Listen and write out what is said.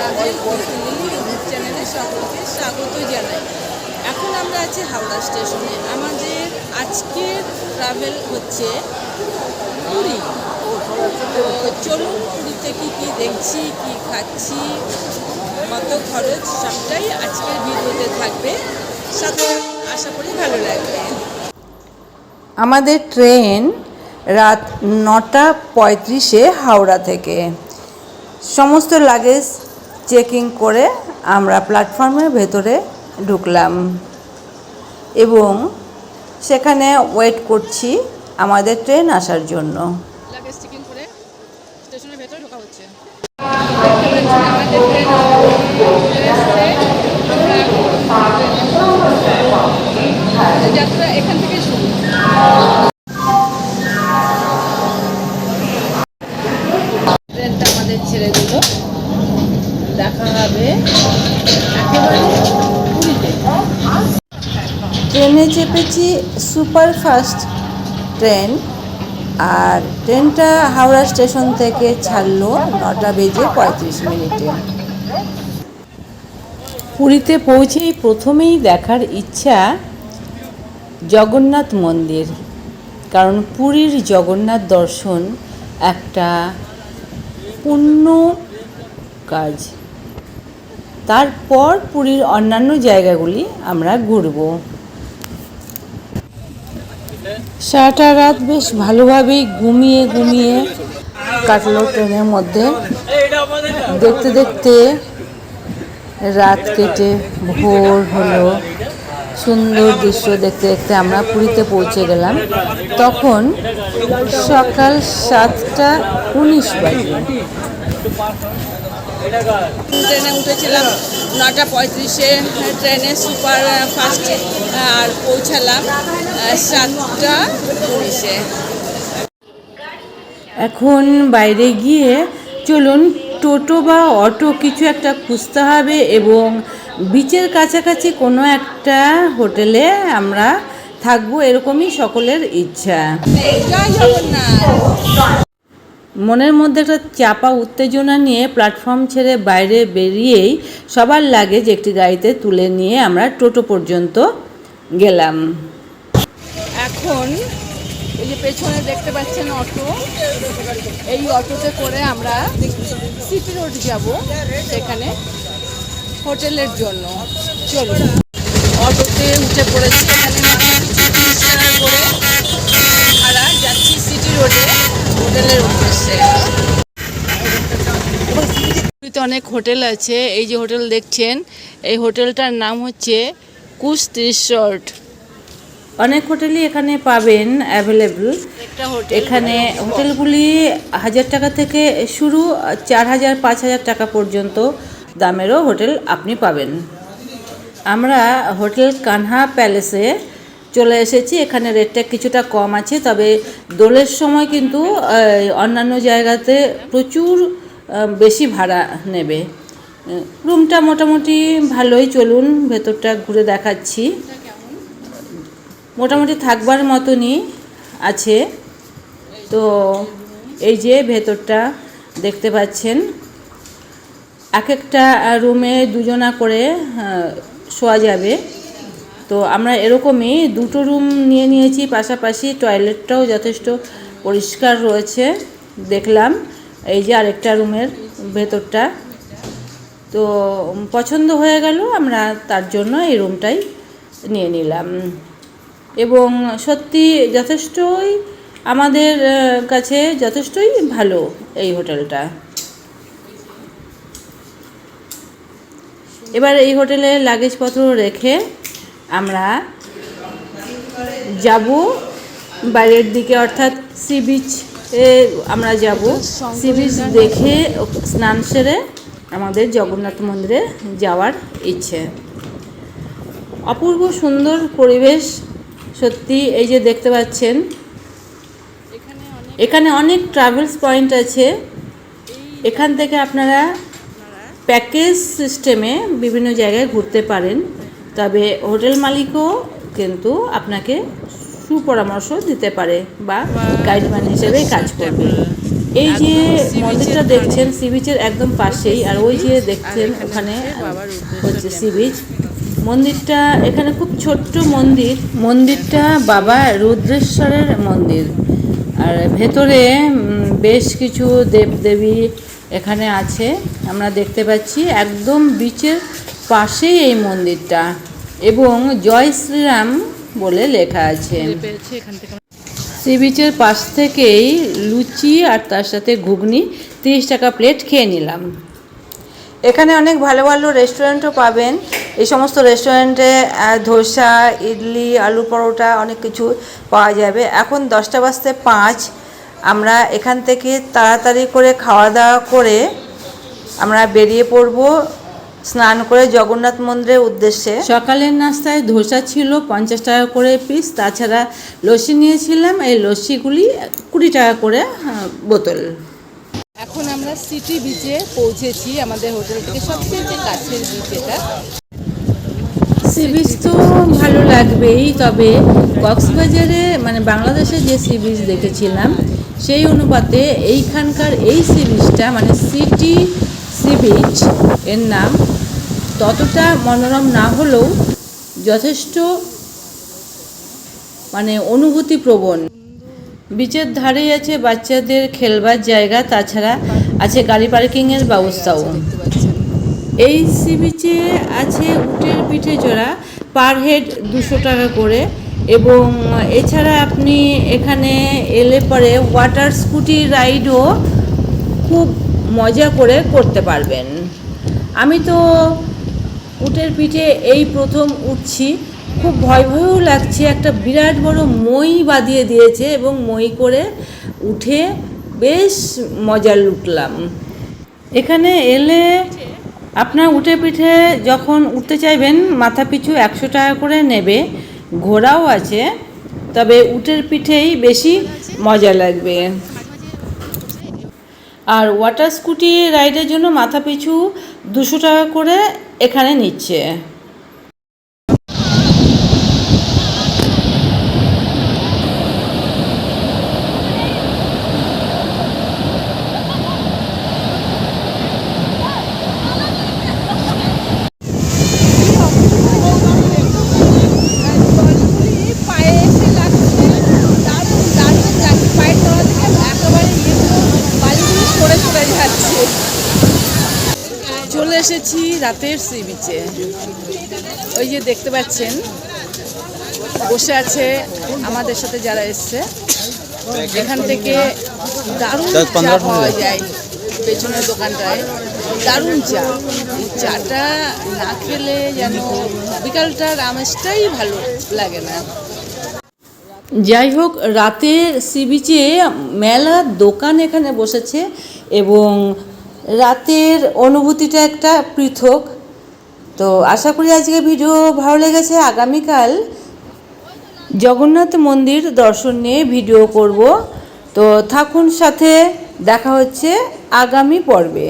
Travel YouTube চ্যানেলে সকলকে স্বাগত জানাই। এখন আমরা আছি হাওড়া স্টেশনে। আমাদের আজকের ট্রাভেল হচ্ছে পুরী। চলুন পুরীতে কী কী দেখছি, কী খাচ্ছি, কত খরচ, সবটাই আজকের ভিডিওতে থাকবে। সাথে আশা করি ভালো লাগবে। আমাদের ট্রেন রাত নটা পঁয়ত্রিশে হাওড়া থেকে। সমস্ত লাগেজ চেকিং করে আমরা প্ল্যাটফর্মের ভেতরে ঢুকলাম। এবং সেখানে ওয়েট করছি আমাদের ট্রেন আসার জন্য। স্টেশনের ভেতরে ঢোকা হচ্ছে। দেখা হবে ট্রেনে চেপেছি সুপারফাস্ট ট্রেন আর ট্রেনটা হাওড়া স্টেশন থেকে ছাড়লো নটা বেজে পঁয়ত্রিশ মিনিটে। পুরীতে পৌঁছেই প্রথমেই দেখার ইচ্ছা জগন্নাথ মন্দির, কারণ পুরীর জগন্নাথ দর্শন একটা পুণ্য কাজ। তারপর পুরীর অন্যান্য জায়গাগুলি আমরা ঘুরব। সারাটা রাত বেশ ভালোভাবেই ঘুমিয়ে ঘুমিয়ে কাটলো ট্রেনের মধ্যে। দেখতে দেখতে রাত কেটে ভোর হলো। সুন্দর দৃশ্য দেখতে দেখতে আমরা পুরীতে পৌঁছে গেলাম। তখন সকাল সাতটা উনিশ বাজে। ট্রেনে উঠেছিলাম নটা পঁয়ত্রিশে ট্রেনে সুপার ফাস্টে আর পৌঁছালাম সাতটা উনিশে এখন বাইরে গিয়ে চলুন টোটো বা অটো কিছু একটা খুঁজতে হবে এবং বিচের কাছাকাছি কোনো একটা হোটেলে আমরা থাকব এরকমই সকলের ইচ্ছা। মনের মধ্যে একটা চাপা উত্তেজনা নিয়ে প্ল্যাটফর্ম ছেড়ে বাইরে বেরিয়েই সবার লাগেজ একটি গাড়িতে তুলে নিয়ে আমরা টোটো পর্যন্ত গেলাম। এখন এই যে পেছনে দেখতে পাচ্ছেন অটো, এই অটোতে করে আমরা সিটি রোড যাব সেখানে হোটেলের জন্য। চলুন। অটোতে উঠে পড়েছি। অনেক হোটেল আছে এই যে হোটেল দেখছেন এই হোটেলটার নাম হচ্ছে কুস্ত রিসর্ট। অনেক হোটেলই এখানে পাবেন অ্যাভেলেবল এখানে হোটেলগুলি হাজার টাকা থেকে শুরু চার হাজার পাঁচ হাজার টাকা পর্যন্ত দামেরও হোটেল আপনি পাবেন। আমরা হোটেল কানহা প্যালেসে চলে এসেছি এখানে রেটটা কিছুটা কম আছে তবে দোলের সময় কিন্তু অন্যান্য জায়গাতে প্রচুর বেশি ভাড়া নেবে। রুমটা মোটামুটি ভালোই চলুন, ভেতরটা ঘুরে দেখাচ্ছি। মোটামুটি থাকবার মতনই আছে। তো এই যে ভেতরটা দেখতে পাচ্ছেন। এক একটা রুমে দুজনা করে শোয়া যাবে। তো আমরা এরকমই দুটো রুম নিয়ে নিয়েছি, পাশাপাশি টয়লেটটাও যথেষ্ট পরিষ্কার রয়েছে, দেখলাম। এই যে আরেকটা রুমের ভেতরটা। তো পছন্দ হয়ে গেল, আমরা তার জন্য এই রুমটাই নিয়ে নিলাম। এবং সত্যি যথেষ্টই আমাদের কাছে যথেষ্টই ভালো এই হোটেলটা। এবার এই হোটেলে লাগেজপত্র রেখে আমরা যাব বাইরের দিকে, অর্থাৎ সি বিচ আমরা যাব। সি বিচ দেখে স্নান সেরে আমাদের জগন্নাথ মন্দিরে যাওয়ার ইচ্ছে। অপূর্ব সুন্দর পরিবেশ। সত্যি, এই যে দেখতে পাচ্ছেন, এখানে অনেক ট্রাভেলস পয়েন্ট আছে। এখান থেকে আপনারা প্যাকেজ সিস্টেমে বিভিন্ন জায়গায় ঘুরতে পারেন। তবে হোটেল মালিকও কিন্তু আপনাকে সুপরামর্শ দিতে পারে বা গাইডম্যান হিসেবে কাজ করবে। এই যে মন্দিরটা দেখছেন সি বিচের একদম পাশেই আর ওই যে দেখছেন ওখানে হচ্ছে। সি বিচ মন্দিরটা এখানে খুব ছোট্ট মন্দির। মন্দিরটা বাবা রুদ্রেশ্বরের মন্দির। আর ভেতরে বেশ কিছু দেবদেবী এখানে আছে আমরা দেখতে পাচ্ছি। একদম বিচের পাশেই এই মন্দিরটা। এবং জয় শ্রীরাম বলে লেখা আছে। সি বিচের পাশ থেকেই লুচি আর তার সাথে ঘুগনি তিরিশ টাকা প্লেট খেয়ে নিলাম। এখানে অনেক ভালো ভালো রেস্টুরেন্টও পাবেন। এই সমস্ত রেস্টুরেন্টে ধোসা ইডলি আলু পরোটা অনেক কিছু পাওয়া যাবে। এখন দশটা বাজতে পাঁচ। আমরা এখান থেকে তাড়াতাড়ি করে খাওয়া দাওয়া করে আমরা বেরিয়ে পড়ব। স্নান করে জগন্নাথ মন্দিরের উদ্দেশ্যে। সকালের নাস্তায় ধোসা ছিল পঞ্চাশ টাকা করে পিস তাছাড়া লস্যি নিয়েছিলাম এই লস্যিগুলি কুড়ি টাকা করে বোতল। এখন আমরা সিটি বিচে পৌঁছেছি আমাদের হোটেল থেকে সবচেয়ে যে কাছের বিচ এটা। সি বিচ তো ভালো লাগবেই তবে কক্সবাজারে মানে বাংলাদেশে যে সি বিচ দেখেছিলাম সেই অনুপাতে এইখানকার এই সি বিচটা মানে সিটি সি বিচ এর নাম। ততটা মনোরম না হলেও যথেষ্ট মানে অনুভূতিপ্রবণ। বিচের ধারেই আছে বাচ্চাদের খেলবার জায়গা, তাছাড়া আছে গাড়ি পার্কিংয়ের ব্যবস্থাও। এই সি বিচে আছে উটের পিঠে জোড়া পার হেড দুশো টাকা করে। এবং এছাড়া আপনি এখানে এলে পরে ওয়াটার স্কুটি রাইডও খুব মজা করে করতে পারবেন। আমি তো উটের পিঠে এই প্রথম উঠছি। খুব ভয় ভয়ও লাগছে। একটা বিরাট বড় মই বাঁধিয়ে দিয়েছে এবং মই করে উঠে বেশ মজা লুটলাম এখানে এলে আপনার উঠে পিঠে যখন উঠতে চাইবেন, মাথা পিছু একশো টাকা করে নেবে। ঘোড়াও আছে, তবে উটের পিঠেই বেশি মজা লাগবে। আর ওয়াটার স্কুটি রাইডের জন্য মাথা পিছু দুশো টাকা করে এখানে নিচ্ছে জলগুলি পায়ে এসে লাগছে দারুণ দারুণ লাগছে পায়ের তলা থেকে একেবারে ইয়েগুলো বালিগুলো সরে সরে যাচ্ছে চলে এসেছি রাতের সি বিচে ওই যে দেখতে পাচ্ছেন বসে আছে আমাদের সাথে যারা এসছে। এখান থেকে দারুণ চা পাওয়া যায় পেছনের দোকানটায়। দারুণ চা। এই চাটা না খেলে যেন বিকালটার আমেজটাই ভালো লাগে না। যাই হোক রাতের সি বিচে মেলার দোকান এখানে বসেছে এবং রাতের অনুভূতিটা একটা পৃথক। তো আশা করি আজকে ভিডিও ভালো লেগেছে। আগামীকাল জগন্নাথ মন্দির দর্শন নিয়ে ভিডিও করব। তো থাকুন সাথে, দেখা হচ্ছে আগামী পর্বে।